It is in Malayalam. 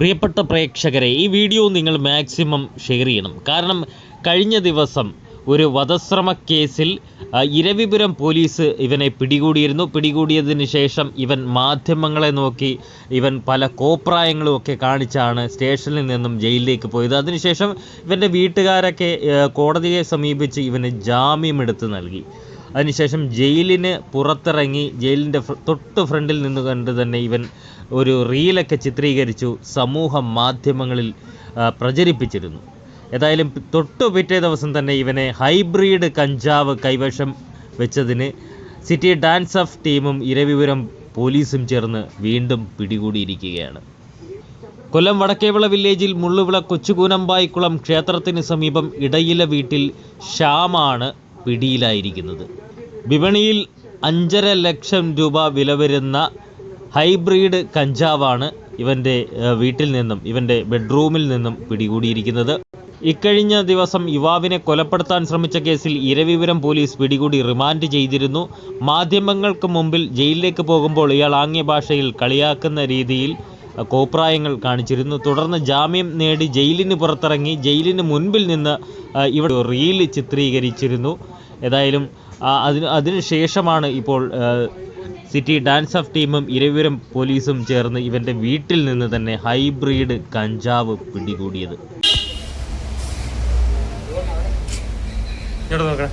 പ്രിയപ്പെട്ട പ്രേക്ഷകരെ ഈ വീഡിയോ നിങ്ങൾ മാക്സിമം ഷെയർ ചെയ്യണം. കാരണം കഴിഞ്ഞ ദിവസം ഒരു വധശ്രമ കേസിൽ ഇരവിപുരം പോലീസ് ഇവനെ പിടികൂടിയിരുന്നു. പിടികൂടിയതിന് ശേഷം ഇവൻ മാധ്യമങ്ങളെ നോക്കി ഇവൻ പല കോപ്രായങ്ങളും ഒക്കെ കാണിച്ചാണ് സ്റ്റേഷനിൽ നിന്നും ജയിലിലേക്ക് പോയത്. അതിനുശേഷം ഇവന്റെ വീട്ടുകാരൊക്കെ കോടതിയെ സമീപിച്ച് ഇവന് ജാമ്യമെടുത്ത് നൽകി. അതിനുശേഷം ജയിലിന് പുറത്തിറങ്ങി ജയിലിന്റെ തൊട്ട് ഫ്രണ്ടിൽ നിന്ന് കണ്ട് തന്നെ ഇവൻ ഒരു റീലൊക്കെ ചിത്രീകരിച്ചു സമൂഹ മാധ്യമങ്ങളിൽ പ്രചരിപ്പിച്ചിരുന്നു. ഏതായാലും തൊട്ട് പിറ്റേ ദിവസം തന്നെ ഇവനെ ഹൈബ്രിഡ് കഞ്ചാവ് കൈവശം വെച്ചതിന് സിറ്റി ഡാൻസ് ഓഫ് ടീമും ഇരവിപുരം പോലീസും ചേർന്ന് വീണ്ടും പിടികൂടിയിരിക്കുകയാണ്. കൊല്ലം വടക്കേവിള വില്ലേജിൽ മുള്ളുവിള കൊച്ചുകൂനമ്പായിക്കുളം ക്ഷേത്രത്തിന് സമീപം ഇടയില വീട്ടിൽ ശ്യാമാണ് പിടിയിലായിരിക്കുന്നത്. വിപണിയിൽ അഞ്ചര ലക്ഷം രൂപ വില വരുന്ന ഹൈബ്രിഡ് കഞ്ചാവാണ് ഇവന്റെ വീട്ടിൽ നിന്നും ഇവന്റെ ബെഡ്റൂമിൽ നിന്നും പിടികൂടിയിരിക്കുന്നത്. ഇക്കഴിഞ്ഞ ദിവസം യുവാവിനെ കൊലപ്പെടുത്താൻ ശ്രമിച്ച കേസിൽ ഇരവിപുരം പോലീസ് പിടികൂടി റിമാൻഡ് ചെയ്തിരുന്നു. മാധ്യമങ്ങൾക്ക് മുമ്പിൽ ജയിലിലേക്ക് പോകുമ്പോൾ ഇയാൾ ആംഗ്യ ഭാഷയിൽ കളിയാക്കുന്ന രീതിയിൽ കോപ്രായങ്ങൾ കാണിച്ചിരുന്നു. തുടർന്ന് ജാമ്യം നേടി ജയിലിന് പുറത്തിറങ്ങി ജയിലിന് മുൻപിൽ നിന്ന് ഇവിടെ റീൽ ചിത്രീകരിച്ചിരുന്നു. ഏതായാലും അതിന് അതിനുശേഷമാണ് ഇപ്പോൾ സിറ്റി ഡാൻസ് ഓഫ് ടീമും ഇരവിപുരം പോലീസും ചേർന്ന് ഇവന്റെ വീട്ടിൽ നിന്ന് തന്നെ ഹൈബ്രിഡ് കഞ്ചാവ് പിടികൂടിയത്. നോക്കാം.